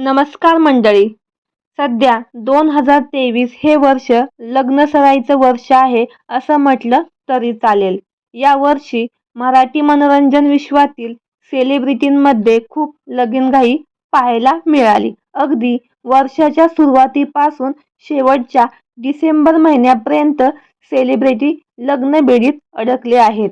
नमस्कार मंडळी. सध्या दोन हजार तेवीस हे वर्ष लग्नसराईचं वर्ष आहे असं म्हटलं तरी चालेल. या वर्षी मराठी मनोरंजन विश्वातील सेलिब्रिटींमध्ये खूप लगीनघाई पाहायला मिळाली. अगदी वर्षाच्या सुरुवातीपासून शेवटच्या डिसेंबर महिन्यापर्यंत सेलिब्रिटी लग्नबेडीत अडकले आहेत.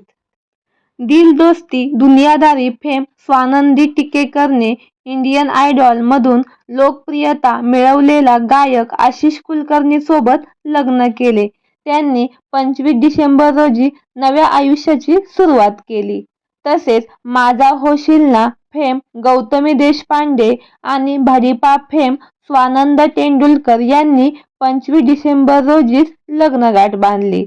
दिल दोस्ती दुनियादारी फेम स्वानंदी टिकेकरने इंडियन आयडॉल मधून लोकप्रियता मिळवलेला गायक आशिष कुलकर्णी सोबत लग्न केले. त्यांनी पंचवीस डिसेंबर रोजी नव्या आयुष्याची सुरुवात केली. तसेच माझा होशील ना फेम गौतमी देशपांडे आणि भारिपा फेम स्वानंद तेंडुलकर यांनी पंचवीस डिसेंबर रोजीच लग्नगाठ बांधली.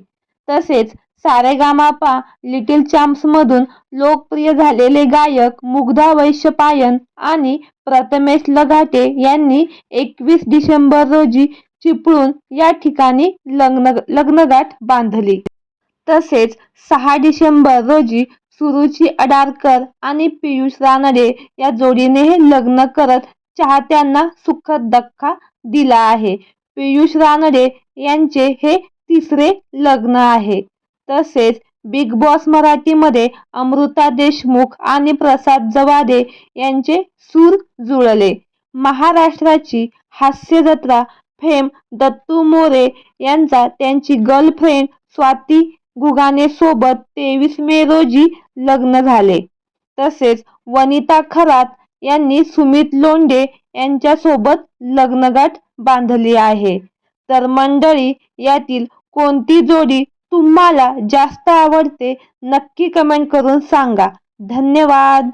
तसेच सारेगामापा लिटिल चॅम्प्समधून लोकप्रिय झालेले गायक मुग्धा वैश्यपायन आणि प्रथमेश लघाटे यांनी एकवीस डिसेंबर रोजी चिपळूण या ठिकाणी लग्न लग्नगाठ बांधली. तसेच सहा डिसेंबर रोजी सुरुची अडारकर आणि पियुष रानडे या जोडीने हे लग्न करत चाहत्यांना सुखद धक्का दिला आहे. पियुष रानडे यांचे हे तिसरे लग्न आहे. तसेच बिग बॉस मराठीमध्ये अमृता देशमुख आणि प्रसाद जवादे यांचे सूर जुळले. महाराष्ट्राची हास्य जत्रा फेम दत्तू मोरे यांचा त्यांची गर्लफ्रेंड स्वाती गुगाने सोबत तेवीस मे रोजी लग्न झाले. तसेच वनिता खरात यांनी सुमित लोंढे यांच्यासोबत लग्नगाठ बांधली आहे. तर मंडळी यातील कोणती जोडी तुम्हाला जास्त आवडते नक्की कमेंट करून सांगा. धन्यवाद.